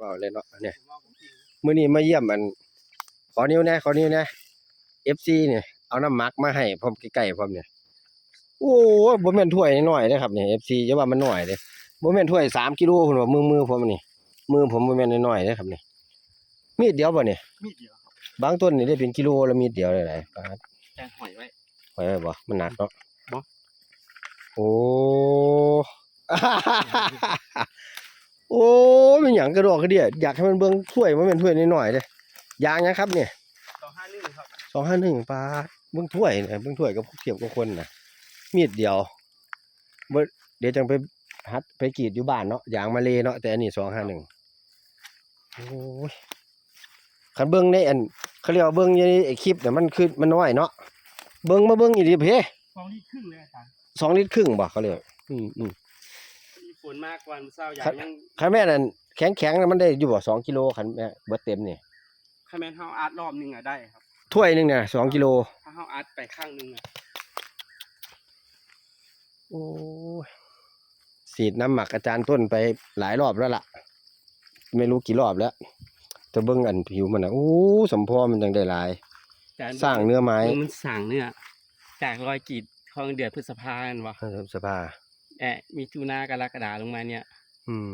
ว่าเลยเนาะเนี่ยผมว่าผมจริงมื้อนี้มาเยี่ยมอัน ขอนิ้วแหนะขอนิ้วแหนะ FC เนี่ยเอาน้ำหมักมาให้พร้อมใกล้ๆพร้อมเนี่ยโอ้ยบ่แม่นถ้วยน้อยๆเด้อครับเนี่ย FC อย่าว่ามันน้อยเด้อบ่แม่นถ้วย3กิโลพุ่นว่ามือมือผมนี่มือผมบ่แม่นน้อยๆเด้อครับนี่มีดเดียวบ่เนี่ยมีดเดียวครับบางต้นนี่ได้เป็นกิโลแล้วมีดเดียวเลยหลายปาดแกงหอยไว้ไว้ไว้บ่มันหนักเนาะบ่โอ้ โอ้เป็นหยังกระดอกกระเดียอยากให้มันเบิ่งถ้วยมันเป็นถ้วยน้อยๆเด้อยางหยังครับเนี่ยต่อห้านึ่งครับสองห้าหนึ่งปลาเบื้องถ้วยเนี่ยเบื้องถ้วยกับเทียบกับคนนะมีดเดียวเบิ่งเดี๋ยวจังไปฮัดไปกรีดอยู่บ้านเนาะอย่างมาเลเนาะแต่อันนี้สองห้าหนึ่งโอ้ยคันเบิ้งในอันเขาเรียกว่าเบิ้งในไอ้คลิปเนี่ยมันคือมันน้อยเนาะเบิ้งมาเบิ้งอีดีเพ่สองลิตรครึ่งเลยอาจารย์สองลิตรครึ่งบ่เขาเรียกอืมอืมมี ฝนมากกว่าเศร้าอย่างครับยังคันแม่นั่นแข็งแข็งๆน่ะมันได้อยู่บ่สองกิโลคันแม่เบิดเต็มนี่คาแมนเฮาอาร์ตรอบหนึงอะได้ครับถ้วยหนึงเนี่ยสองกิโลถ้าเฮาอาร์ตไปข้างหนึงอะโอ้ยสีดน้ำหมักอาจารย์ต้นไปหลายรอบแล้วล่ะ ไม่รู้กี่รอบแล้วแต่เบิ้งอันผิวมันนะโอ้สมพอมันจังได้หลายแต่สร้างเนื้อไม้เบิ่งมันสร้างเนื้อจากรอยกรีดของเดือนพฤษภาคมวะ เออสภา แอะมีจูนากรกฎาลงมาเนี่ย อืม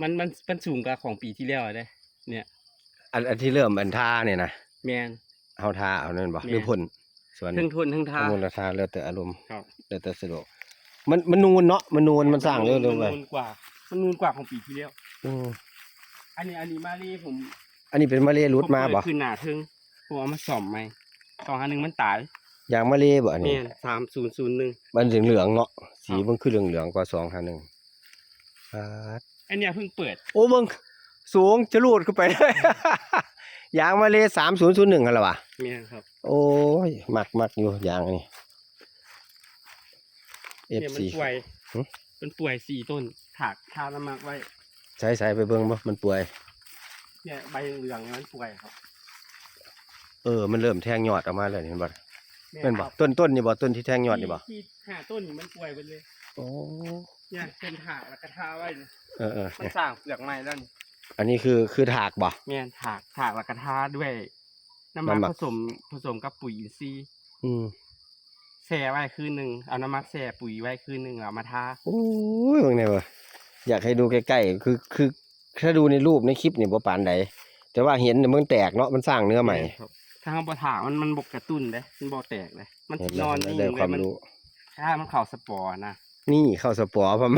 มันมันมันสูงกว่าของปีที่แล้วอะเด้ เนี่ย อันอันที่เริ่มอันท่าเนี่ยนะแมนเอาท่าเอานั่นบ่แม่น หรือพ่นส่วนทั้งทนทั้งทามูลท่าแล้วแต่อารมณ์ครับ แล้วแต่สะดวกมันมันนูนเนาะมันนูนมันสร้างเร็วเร็วไปมันนูนกว่า มันนูนกว่าของปีที่แล้ว อืมอันนี้อันนี้มารีผมอันนี้เป็นมะเร็รุดมาผบ่เปิคือหนาทึงผมเอามาส่อมไหมสองอันหนึ่งมันตายอ ย่างมะเร็บ่อันเมนี้นสามศูนย์ศูนย์หนึ่งมันเหลืองเหลืองๆเนาะสีครับมันคือเหลืองเหลืองๆกว่าสองห้าหนึ่งครับอันเนี้ยเพิ่งเปิดโอ้เบิ่งสูงจะลูดขึ้นไป ยางมาเลยสามศูนย์ศูนย์หนึ่งกันละวะเมนครับโอ้ยมักมักอยู่ยางนี่เอฟเนี่ยมันซี ป่วยหึ มันป่วยสี่ต้นถากทาน้ำมักไว้ใช้ใช้ไปเบิ่งบ่มันป่วย เนี่ยใบเหลืองๆมันป่วยครับ เออ มันเริ่มแทงยอดออกมาแล้วนี่เห็นบ่ แม่เป็นบ่ครับต้นต้นนี่บ่ต้นที่แทงยอดนี่บ่ที่ที่ห้าต้นนี่มันป่วยไปเลยโอ้เนี่ยเป็นถากแล้วก็ทาไว้เนี่ยเออเออมันเนี่ยสร้างเปลือกไม้แล้วนี่อันนี้คือคือถากบ่แม่นถากถากแล้วก็ทาด้วยน้ำมันน้ำหมักผสมผสมกับปุ๋ยอินทรีย์อืมแช่ไว้คืนหนึ่งเอาน้ำมันแช่ปุ๋ยไว้คืนหนึ่งเอามาทาโอ้ยเบิ่งแน่บ่อยากให้ดูใกล้ๆคือคือถ้าดูในรูปในคลิปนี่บ่ปานใดแต่ว่าเห็นเนี่ยมันแตกเนาะมันสร้างเนื้อใหม่ครับ ถ้าเราบ่ถากมันมันบกกระตุ้นเด้มันบ่แตกเลยมันเห็สินไหมนอนเห็นนิ่ไหมงได้เลความยมันรู้ ถ้ามันเข่าสปอร์นะนี่เข้าสปอร์ผม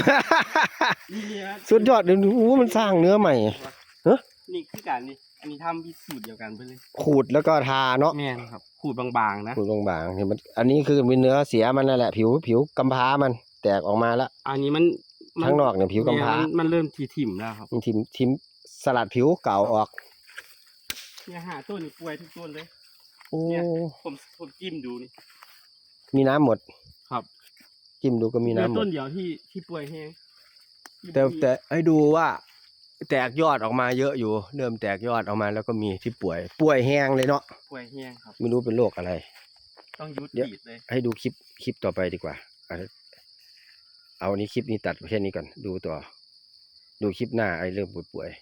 นี่เนี่ยสุดยอดเลยโอ้โหมันสร้างเนื้อใหม่ฮะนี่คือการนี่อันนี้ทำพิสูจน์เดียวกันไปเลยขูดแล้วก็ทาเนาะแม่นครับขูดบางๆนะขูดบางๆเห็นมันอันนี้คือมีเนื้อเสียมันนั่นแหละ ผิวผิวกำพร้ามัน แตกออกมาแล้วอันนี้มันมัข้างนอกเนี่ยผิวกำพร้าแม่นมันเริ่มทีถิ่มแล้วครับ มันทิมทิมสลัดผิวเก่าออก เนี่ยหาต้นนี่ป่วยทุกต้นเลย โอ้ เนี่ย ผมผมจิ้มดูนี่ มีน้ำหมดครับ จิ้มดูก็มีเหลือน้ำหมต้ด นเดียวที่ที่ป่วยแห้งแต่แต่ให้ดูว่า แตกยอดออกมาเยอะอยู่ เริ่มแตกยอดออกมาแล้วก็มีที่ป่วย ป่วยแห้งเลยเนาะ ป่วยแห้งครับ ไม่รู้เป็นโรคอะไร ต้องยุดเดี๋ยวฉีดเลย ให้ดูคลิปคลิปต่อไปดีกว่า เอาเอาอันนี้คลิปนี้ตัดแค่นี้ก่อน ดูต่อ ดูคลิปหน้าไอ้เรื่องป่วยๆ